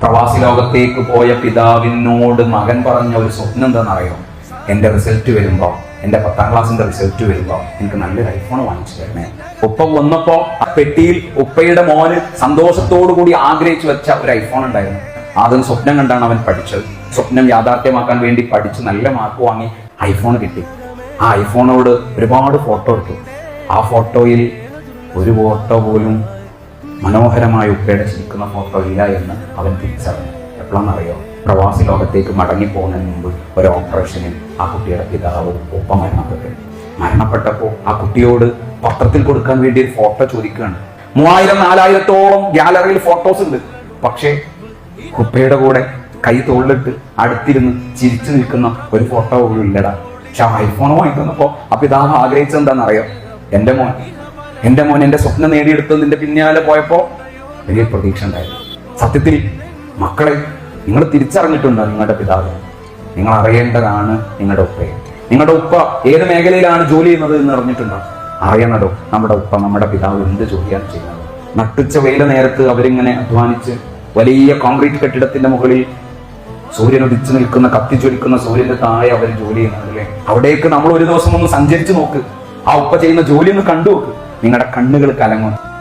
പ്രവാസി ലോകത്തേക്ക് പോയ പിതാവിനോട് മകൻ പറഞ്ഞ ഒരു സ്വപ്നം എന്താണെന്നറിയോ? എന്റെ റിസൾട്ട് വരുമ്പോ എന്റെ പത്താം ക്ലാസ്സിന്റെ റിസൾട്ട് വരുമ്പോ എനിക്ക് നല്ലൊരു ഐഫോൺ വാങ്ങിച്ചു തരണേ. ഉപ്പ വന്നപ്പോ ആ പെട്ടിയിൽ ഉപ്പയുടെ മോന് സന്തോഷത്തോടു കൂടി ആഗ്രഹിച്ചു വെച്ച ഒരു ഐഫോൺ ഉണ്ടായിരുന്നു. ആദ്യം സ്വപ്നം കണ്ടാണ് അവൻ പഠിച്ചത്. സ്വപ്നം യാഥാർത്ഥ്യമാക്കാൻ വേണ്ടി പഠിച്ച് നല്ല മാർക്ക് വാങ്ങി ഐഫോൺ കിട്ടി. ആ ഐഫോണോട് ഒരുപാട് ഫോട്ടോ എടുത്തു. ആ ഫോട്ടോയിൽ ഒരു ഫോട്ടോ പോലും മനോഹരമായ ഉപ്പയുടെ ചിരിക്കുന്ന ഫോട്ടോ ഇല്ല എന്ന് അവൻ തിരിച്ചറിഞ്ഞു. എപ്പോഴാണെന്നറിയോ? പ്രവാസി ലോകത്തേക്ക് മടങ്ങി പോകുന്നതിന് മുമ്പ് ഒരു ഓപ്പറേഷനിൽ ആ കുട്ടിയുടെ പിതാവ് ഒപ്പം മരണപ്പെട്ടു. മരണപ്പെട്ടപ്പോൾ ആ കുട്ടിയോട് പത്രത്തിൽ കൊടുക്കാൻ വേണ്ടി ഒരു ഫോട്ടോ ചോദിക്കുകയാണ്. മൂവായിരം നാലായിരത്തോളം ഗാലറിയിൽ ഫോട്ടോസ് ഉണ്ട്. പക്ഷേ കുപ്പയുടെ കൂടെ കൈ തോളിലിട്ട് അടുത്തിരുന്ന് ചിരിച്ചു നിൽക്കുന്ന ഒരു ഫോട്ടോ ഇല്ലടാ. പക്ഷെ ഐഫോൺ വാങ്ങിക്കുന്നപ്പോൾ ആ പിതാവ് ആഗ്രഹിച്ചത് എന്താണെന്നറിയോ എന്റെ മോൻ എന്റെ മോൻ എന്റെ സ്വപ്നം നേടിയെടുത്ത് നിന്റെ പിന്നാലെ പോയപ്പോ വലിയ പ്രതീക്ഷ ഉണ്ടായിരുന്നു സത്യത്തിൽ മക്കളെ നിങ്ങൾ തിരിച്ചറിഞ്ഞിട്ടുണ്ടോ നിങ്ങളുടെ പിതാവ്? നിങ്ങൾ അറിയേണ്ടതാണ് നിങ്ങളുടെ ഉപ്പയെ നിങ്ങളുടെ ഉപ്പ ഏത് മേഖലയിലാണ് ജോലി ചെയ്യുന്നത് എന്ന് അറിഞ്ഞിട്ടുണ്ടോ? അറിയണടോ നമ്മുടെ ഉപ്പ നമ്മുടെ പിതാവ് എന്ത് ജോലിയാണ് ചെയ്യുന്നത്? നട്ടുച്ച വെയില നേരത്ത് അവരിങ്ങനെ അധ്വാനിച്ച് വലിയ കോൺക്രീറ്റ് കെട്ടിടത്തിന്റെ മുകളിൽ സൂര്യൻ ഉദിച്ചു നിൽക്കുന്ന കത്തി ചൊരിക്കുന്ന സൂര്യന്റെ താഴെ അവർ ജോലി ചെയ്യുന്നത് അല്ലേ? അവിടേക്ക് നമ്മൾ ഒരു ദിവസം ഒന്ന് സഞ്ചരിച്ചു നോക്ക്. ആ ഉപ്പ ചെയ്യുന്ന ജോലി ഒന്ന് കണ്ടു നോക്ക് നിങ്ങളുടെ കണ്ണുകൾ കലങ്ങും.